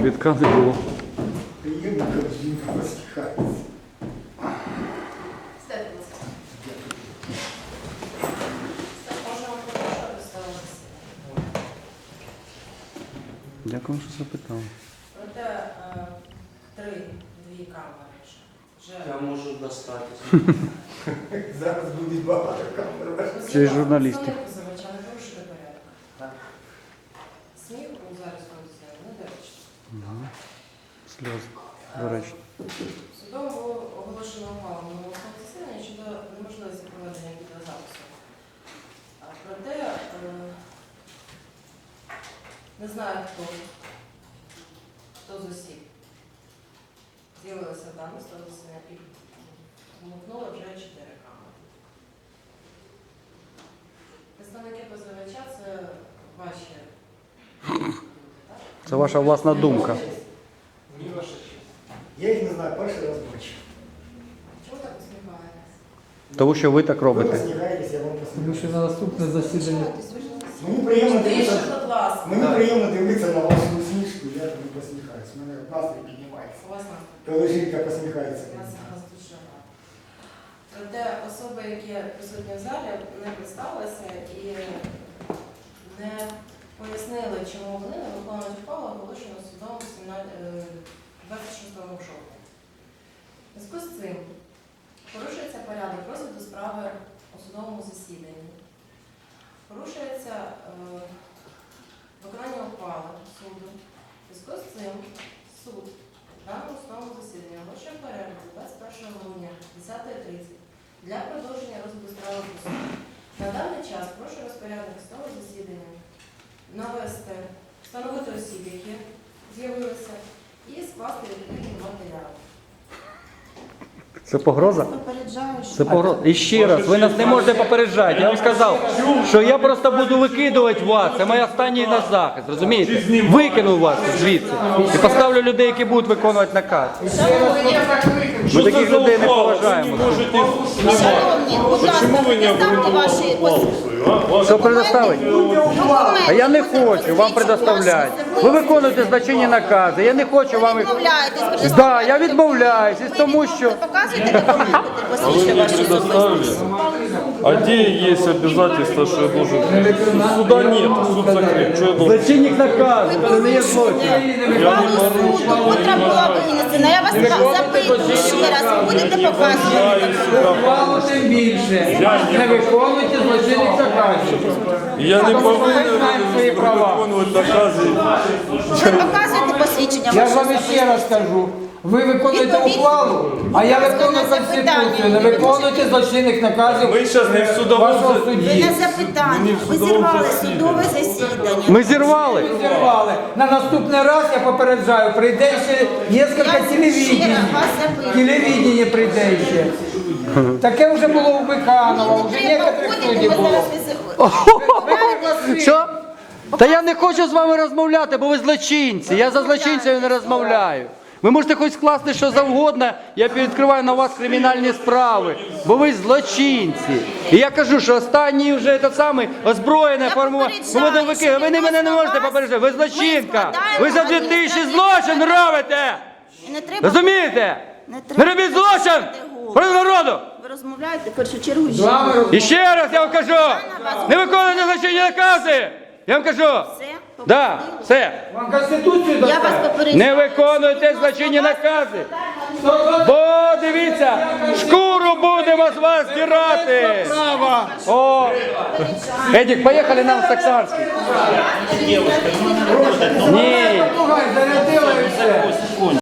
Квітка не було. Дякую, що запитав. Проте е, три, дві камери Я можу достати. Зараз буде багато камер. Чи журналістів? Представник позивача не порушити порядок. Так. Сміх у зараз ходиться недоречно. Сльози. До речі. Судом було оголошено ухвалу минулого засідання щодо неможливості проведення відеозапису. Проте е, не знаю хто, хто з осіб з'явилися дані з того засідання і вмикнули вже чотири камери. Представники позивача це ваші. Це ваша власна думка. Ні, ваша честь. Я їх не знаю, бачу. Чому так усміхаєтесь? Тому що ви так Ви робите. посміхаєтесь, я вам Тому що на наступне засідання Мені приємно Тише, дивитися. будь ласка. Мені приємно дивитися на вашу усмішку, я не посміхаюсь. У мене настрій піднімається. У вас на Коли жінка посміхається. У нас зараз дуже рада. Проте особи, які присутні в залі, не представилися і не пояснили, чому вони не виконують ухвалу, оголошену судом 17, е, 26 жовтня. Зв'язку з цим порушується порядок розгляду справи у судовому засіданні. Порушується е, виконання ухвали суду. У зв'язку з цим суд даному судовому засіданні оголошує перерву 21 грудня 10.30 для продовження розгляду справи по суду. На даний час прошу розпорядник судового засідання навести, встановити осіб, які з'явилися, і скласти відповідні матеріали. Це погроза? Це погроза. І ще раз, ви нас не можете попереджати. Я вам сказав, що я просто буду викидувати вас. Це моя останній на захист, розумієте? Викину вас звідси. І поставлю людей, які будуть виконувати наказ. Ми таких людей не поважаємо. Шановні, будь ласка, представте ваші Що предоставить? А я не хочу вам предоставляти. Ви виконуєте злочинні накази. Я не хочу вам їх. відмовляєтесь. Да, я відмовляюсь, із тому що. Показуйте показуєте документи, вы А где есть обязательство, что я должен... Суда нет, суд закрыт. Что я должен? Злочинник наказу, це не є злочин. Ухвалу суду, котра була винесена. Я вас запитую ще раз, ви будете показувати? Мало тим більше. Не виконуйте злочинних наказів. Я не повинен знаємо свої права. виконувати накази. Ви показуєте посвідчення Я вам ще раз кажу. Ви виконуєте Відповідь. ухвалу, а я виконую конституцію. Не виконуйте злочинних наказів Ми зараз не в судовому вашого за- Ви на запитання, ви зірвали судове засідання. Ми зірвали. Зірвали. На наступний раз я попереджаю, прийде ще Я телевідень. ще раз вас запитую. Телевідення прийде ще. Таке вже було у Биканова, Не вже треба некоторих входити, ви було. зараз. Що? Та я не хочу з вами розмовляти, бо ви злочинці. Я за злочинцями не розмовляю. Ви можете хоч скласти що завгодно, я відкриваю на вас кримінальні справи, бо ви злочинці. І я кажу, що останній вже той самий озброєне формування. Ви, ви не мене не можете попереджати. Ви злочинка. Ви за 2000 адміністративний злочин робите. Розумієте? Не робіть злочин проти народу. Ви розмовляєте в першу чергу жінкою. І ще раз я вам кажу, не виконуйте злочинні накази. Я вам кажу. Все? Да, все. Вам Конституцію Я вас попереджаю. Не виконуйте злочинні накази. Бо дивіться, шкуру будемо з вас дірати. О, Едік, поїхали нам в Саксанський. Ні. Зарядила і все.